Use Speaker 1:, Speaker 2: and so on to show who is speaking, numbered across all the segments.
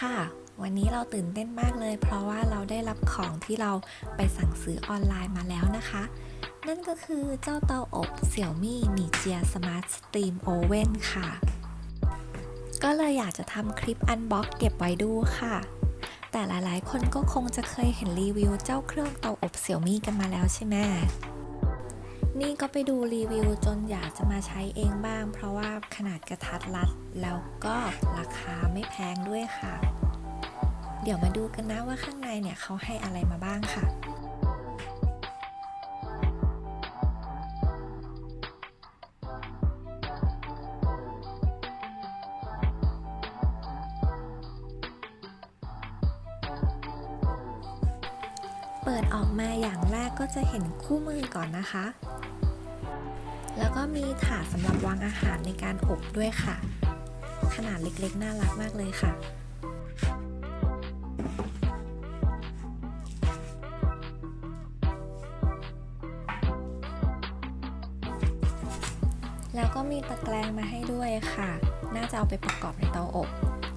Speaker 1: ค่ะ วันนี้เราตื่นเต้นมากเลย เพราะว่าเราได้รับของที่เราไปสั่งซื้อออนไลน์มาแล้วนะคะ นั่นก็คือเจ้าเตาอบ Xiaomi m i j i a Smart Steam Oven ค่ะ ก็เลยอยากจะทำคลิปอันบ็อกเก็บไว้ดูค่ะ แต่หลายๆ คนก็คงจะเคยเห็นรีวิวเจ้าเครื่องเตาอบ Xiaomi กันมาแล้วใช่ไหม นี่ก็ไปดูรีวิวจนอยากจะมาใช้เองบ้าง เพราะว่าขนาดกระทัดรัด แล้วก็ราคาไม่แพงด้วยค่ะ เดี๋ยวมาดูกันนะว่าข้างในเนี่ยเขาให้อะไรมาบ้างค่ะเปิดออกมาอย่างแรกก็จะเห็นคู่มือก่อนนะคะ แล้วก็มีถาดสำหรับวางอาหารในการอบด้วยค่ะ ขนาดเล็กๆ น่ารักมากเลยค่ะแล้วก็มีตะแกรงมาให้ด้วยค่ะ น่าจะเอาไปประกอบในเตาอบ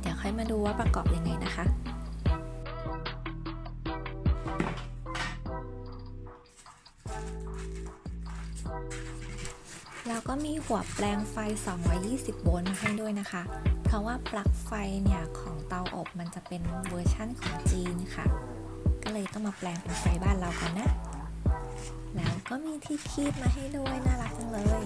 Speaker 1: เดี๋ยวค่อยมาดูว่าประกอบยังไงนะคะ มีหัวแปลงไฟ 220 โวลต์มาให้ด้วยนะคะ เพราะว่าปลั๊กไฟเนี่ยของเตาอบมันจะเป็นเวอร์ชั่นของจีนค่ะ ก็เลยต้องมาแปลงเป็นไฟบ้านเราก่อนนะ แล้วก็มีที่คีบมาให้ด้วยน่ารักจังเลย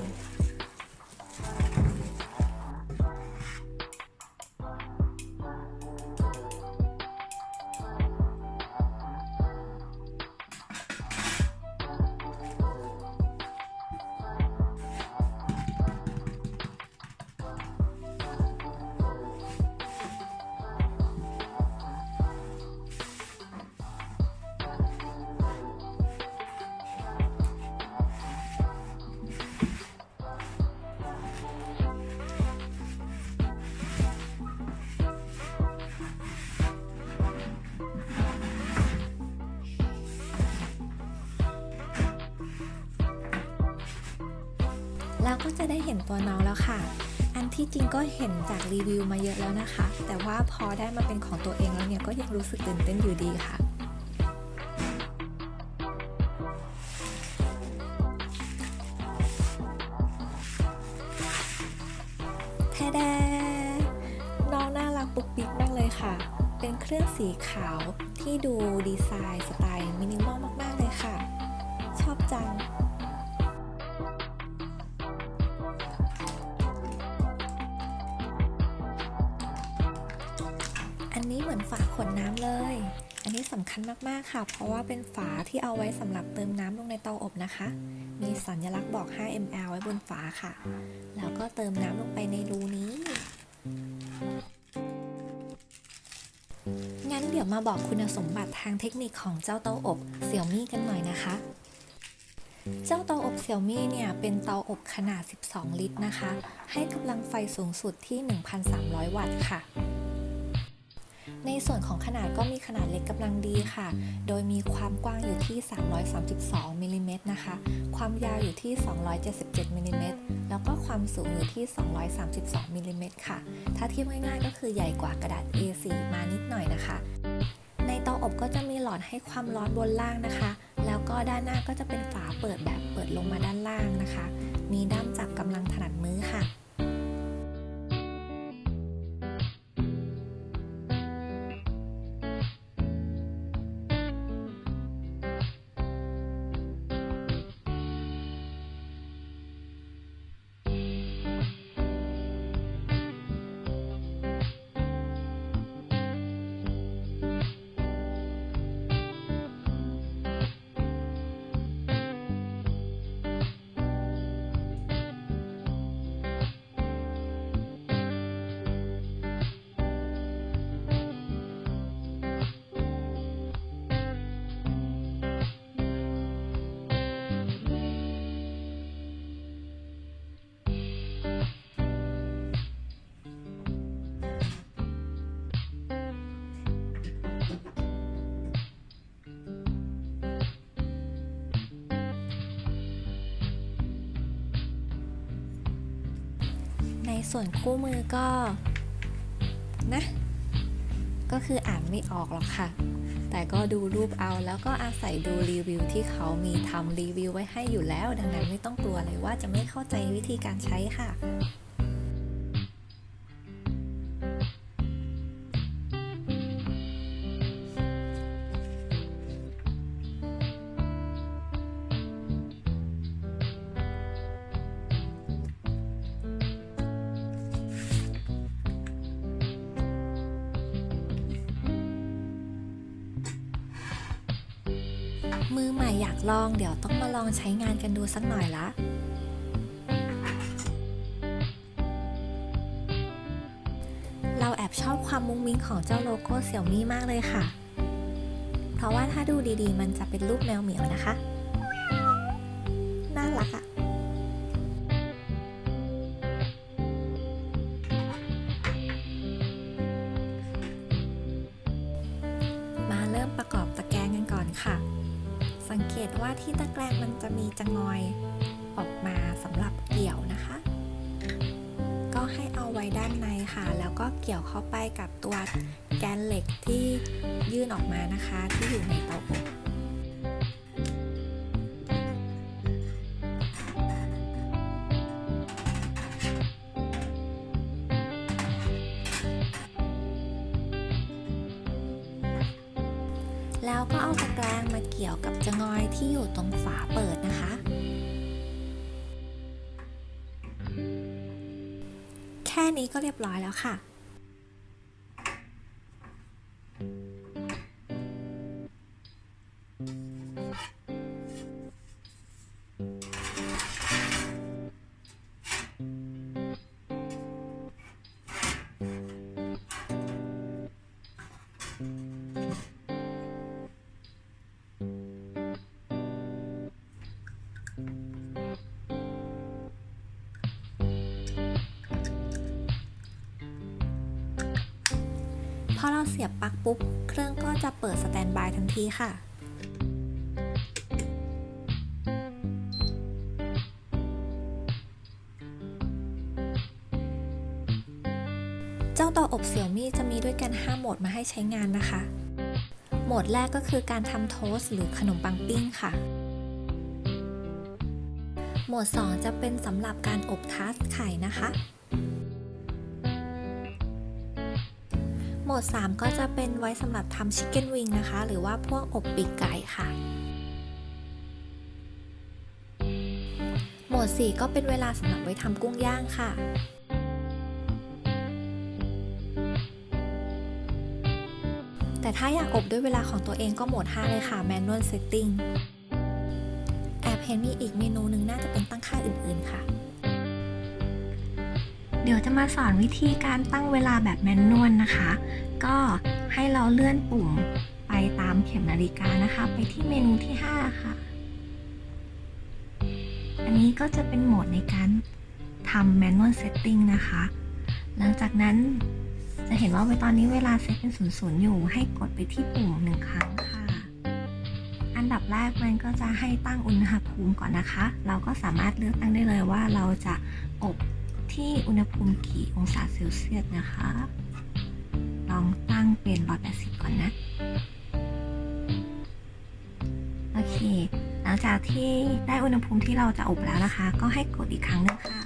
Speaker 1: จะได้เห็นตัวน้องแล้วค่ะ อันที่จริงก็เห็นจากรีวิวมาเยอะแล้วนะคะ แต่ว่าพอได้มาเป็นของตัวเองแล้วเนี่ยก็ยังรู้สึกตื่นเต้นอยู่ดีค่ะแท้แดน้องน่ารักปุกปิกมากเลยค่ะ เป็นเครื่องสีขาวที่ดูดีไซน์สไตล์มินิมอลมาก ๆ เลยค่ะ อันนี้สำคัญมาก ๆ ค่ะ เพราะว่าเป็นฝาที่เอาไว้สำหรับเติมน้ำลงในเตาอบนะคะ มีสัญลักษณ์บอก 5 ml ไว้บนฝาค่ะ แล้วก็เติมน้ำลงไปในรูนี้ งั้นเดี๋ยวมาบอกคุณสมบัติทางเทคนิคของเจ้าเตาอบ Xiaomi กันหน่อยนะคะ เจ้าเตาอบ Xiaomi เนี่ยเป็นเตาอบขนาด 12 ลิตรนะคะ ให้กำลังไฟสูงสุดที่ 1,300 วัตต์ค่ะ ในส่วนของขนาดก็มีขนาดเล็กกำลังดีค่ะ โดยมีความกว้างอยู่ที่ 332มิลลิเมตรนะคะ ความยาวอยู่ที่ 277มิลลิเมตรแล้วก็ความสูงอยู่ที่ 232มิลลิเมตรค่ะ ถ้าเทียบง่ายๆ ก็คือใหญ่กว่ากระดาษ A4 มานิดหน่อยนะคะ ในเตาอบก็จะมีหลอดให้ความร้อนบนล่างนะคะ แล้วก็ด้านหน้าก็จะเป็นฝาเปิดแบบเปิดลงมาด้านล่างนะคะ มีด้ามจับกำลังถนัดมือค่ะ ส่วนคู่มือก็นะก็ก็คืออ่านไม่ออกหรอกค่ะ แต่ก็ดูรูปเอาแล้วก็อาศัยดูรีวิวที่เขามีทำรีวิวไว้ให้อยู่แล้ว ดังนั้นไม่ต้องกลัวเลยว่าจะไม่เข้าใจวิธีการใช้ค่ะ องมาลองใช้งานกันดูสักหน่อยละเราแอบชอบความมุ้งมิ้งของเจ้าโลโก้เสี่ยวมี่มากเลยค่ะ เพราะว่าถ้าดูดีๆ มันจะเป็นรูปแมวเหมียวนะคะ น่ารักอะ จะงอยออกมาสำหรับเกี่ยวนะคะ ก็ให้เอาไว้ด้านในค่ะ แล้วก็เกี่ยวเข้าไปกับตัวแกนเหล็กที่ยื่นออกมานะคะที่อยู่ในเตาอบแล้วก็เอาตะแกรงมาเกี่ยวกับจะงอยที่อยู่ตรงฝาเปิด แค่นี้ก็เรียบร้อยแล้วค่ะ เราเสียบปลั๊กปุ๊บ เครื่องก็จะเปิดสแตนบายทันทีค่ะ เจ้าเตาอบเสี่ยวมี่จะมีด้วยกัน 5 โหมดมาให้ใช้งานนะคะ โหมดแรกก็คือการทำโทสต์หรือขนมปังปิ้งค่ะโหมด2 จะเป็นสำหรับการอบทาสไข่นะคะ มด 3 ก็จะเป็นไว้สำหรับทำชิคเก้นวิงนะคะ หรือว่าพวกอบปีกไก่ค่ะ โหมด 4 ก็เป็นเวลาสำหรับไว้ทำกุ้งย่างค่ะแต่ถ้าอยากอบด้วยเวลาของตัวเองก็โหมด 5 เลยค่ะ Manual Setting แอบเห็นมีอีกเมนูหนึ่งน่าจะเป็นตั้งค่าอื่นๆค่ะ เดี๋ยวจะมาสอนวิธีการตั้งเวลาแบบแมนนวลนะคะ ก็ให้เราเลื่อนปุ่มไปตามเข็มนาฬิกานะคะ ไปที่เมนูที่ 5 ค่ะ อันนี้ก็จะเป็นโหมดในการทำ manual setting นะคะ หลังจากนั้นจะเห็นว่าไว้ตอนนี้เวลาเซตเป็นศูนย์อยู่ ให้กดไปที่ปุ่มหนึ่งครั้งค่ะ อันดับแรกมันก็จะให้ตั้งอุณหภูมิก่อนนะคะ เราก็สามารถเลือกตั้งได้เลยว่าเราจะอบ ที่อุณหภูมิกี่องศาเซลเซียสนะคะ ลองตั้งเป็น 180 ก่อนนะ โอเค หลังจากที่ได้อุณหภูมิที่เราจะอบแล้วนะคะ ก็ให้กดอีกครั้งหนึงค่ะ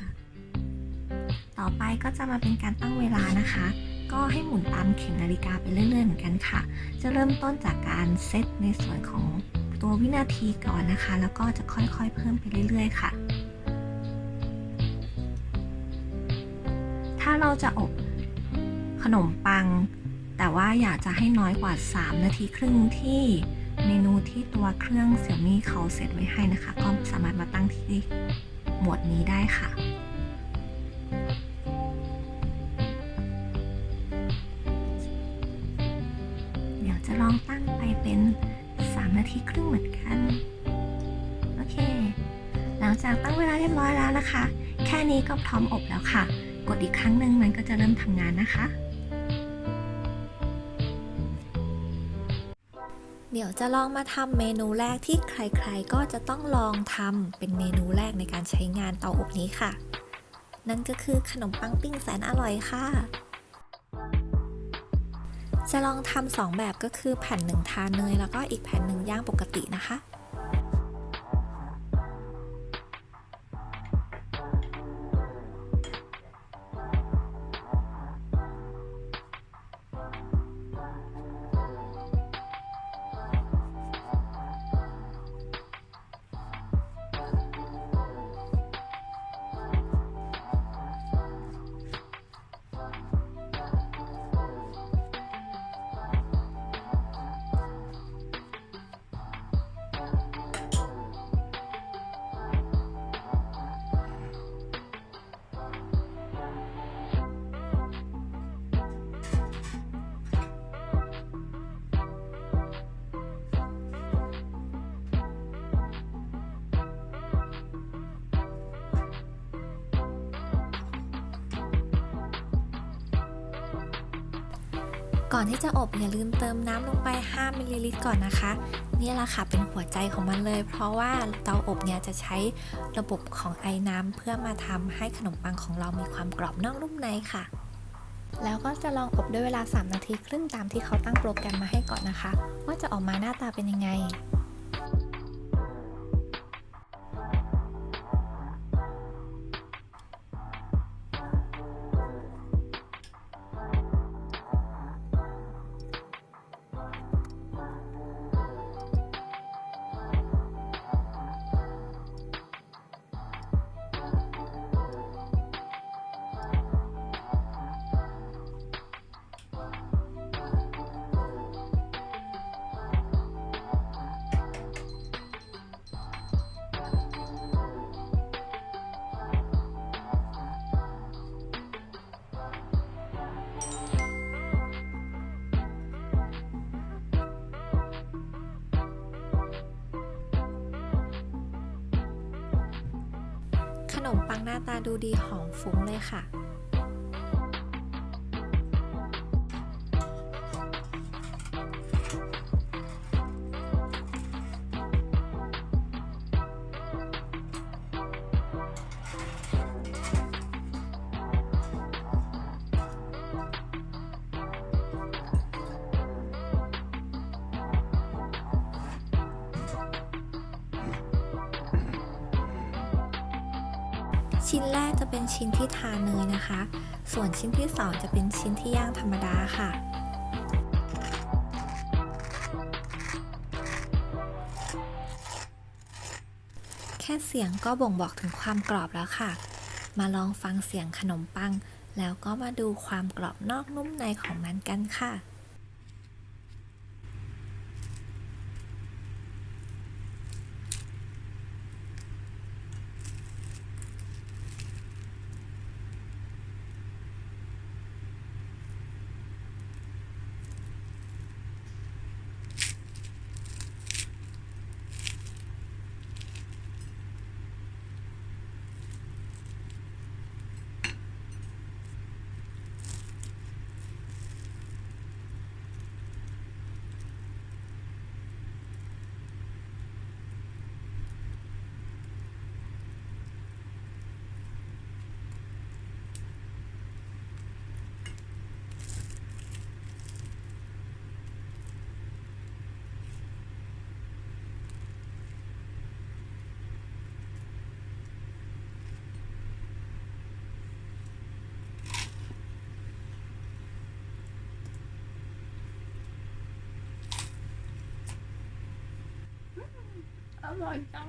Speaker 1: ต่อไปก็จะมาเป็นการตั้งเวลานะคะ ก็ให้หมุนตามเข็มนาฬิกาไปเรื่อยๆเหมือนกันค่ะ จะเริ่มต้นจากการเซตในส่วนของตัววินาทีก่อนนะคะ แล้วก็จะค่อยๆ เพิ่มไปเรื่อย ๆ ค่ะ เราจะอบขนมปัง แต่ว่าอยากจะให้น้อยกว่า 3 นาทีครึ่งที่เมนูที่ตัวเครื่องเสี่ยมี่เขาเซตไว้ให้นะคะ ก็สามารถมาตั้งที่หมวดนี้ได้ค่ะเดี๋ยวจะลองตั้งไปเป็น 3 นาทีครึ่งเหมือนกัน โอเค หลังจากตั้งเวลาเรียบร้อยแล้วนะคะ แค่นี้ก็พร้อมอบแล้วค่ะ กดอีกครั้งหนึ่งมันก็จะเริ่มทำงานนะคะ เดี๋ยวจะลองมาทำเมนูแรกที่ใครๆ ก็จะต้องลองทำเป็นเมนูแรกในการใช้งานเตาอบนี้ค่ะ นั่นก็คือขนมปังปิ้งแสนอร่อยค่ะจะลองทำสองแบบก็คือแผ่นหนึ่งทาเนยแล้วก็อีกแผ่นหนึ่งย่างปกตินะคะ ก่อนที่จะอบอย่าลืมเติมน้ำลงไป 5 มิลลิลิตรก่อนนะคะ นี่แหละค่ะเป็นหัวใจของมันเลย เพราะว่าเตาอบเนี่ยจะใช้ระบบของไอ้น้ำเพื่อมาทำให้ขนมปังของเรามีความกรอบนอกนุ่มในค่ะ แล้วก็จะลองอบด้วยเวลา 3 นาทีครึ่งตามที่เขาตั้งโปรแกรมมาให้ก่อนนะคะ ว่าจะออกมาหน้าตาเป็นยังไง ขนมปังหน้าตาดูดีหอมฟุ้งเลยค่ะ ชิ้นแรกจะเป็นชิ้นที่ทาเนยนะคะ ส่วนชิ้นที่สองจะเป็นชิ้นที่ย่างธรรมดาค่ะแค่เสียงก็บ่งบอกถึงความกรอบแล้วค่ะ มาลองฟังเสียงขนมปัง แล้วก็มาดูความกรอบนอกนุ่มในของมันกันค่ะ
Speaker 2: อร่อยจัง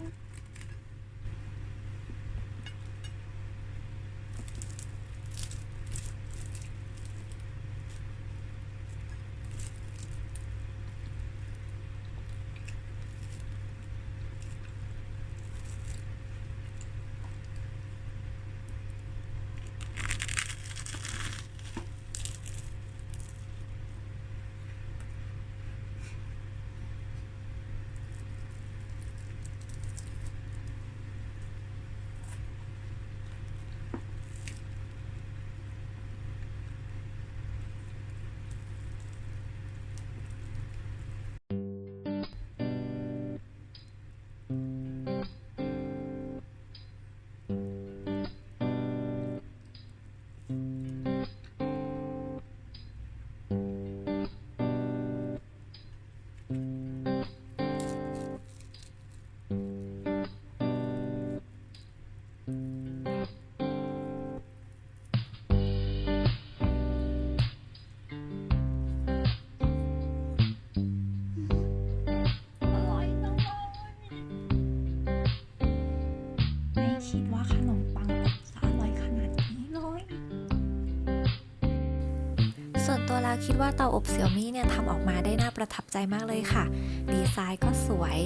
Speaker 1: คิดว่าเตาอบเสี่ยวมี่เนี่ยทำออกมาได้น่าประทับใจมากเลยค่ะ ดีไซน์ก็สวย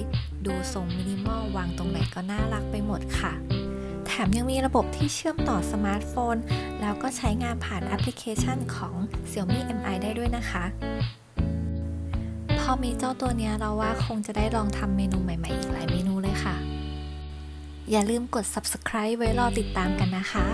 Speaker 1: ดูทรงมินิมอลวางตรงไหนก็น่ารักไปหมดค่ะ แถมยังมีระบบที่เชื่อมต่อสมาร์ทโฟน แล้วก็ใช้งานผ่านแอปพลิเคชันของ Xiaomi MI ได้ด้วยนะคะพอมีเจ้าตัวเนี้ยเราว่าคงจะได้ลองทำเมนูใหม่ๆ อีกหลายเมนูเลยค่ะ อย่าลืมกด subscribe ไว้รอติดตามกันนะคะ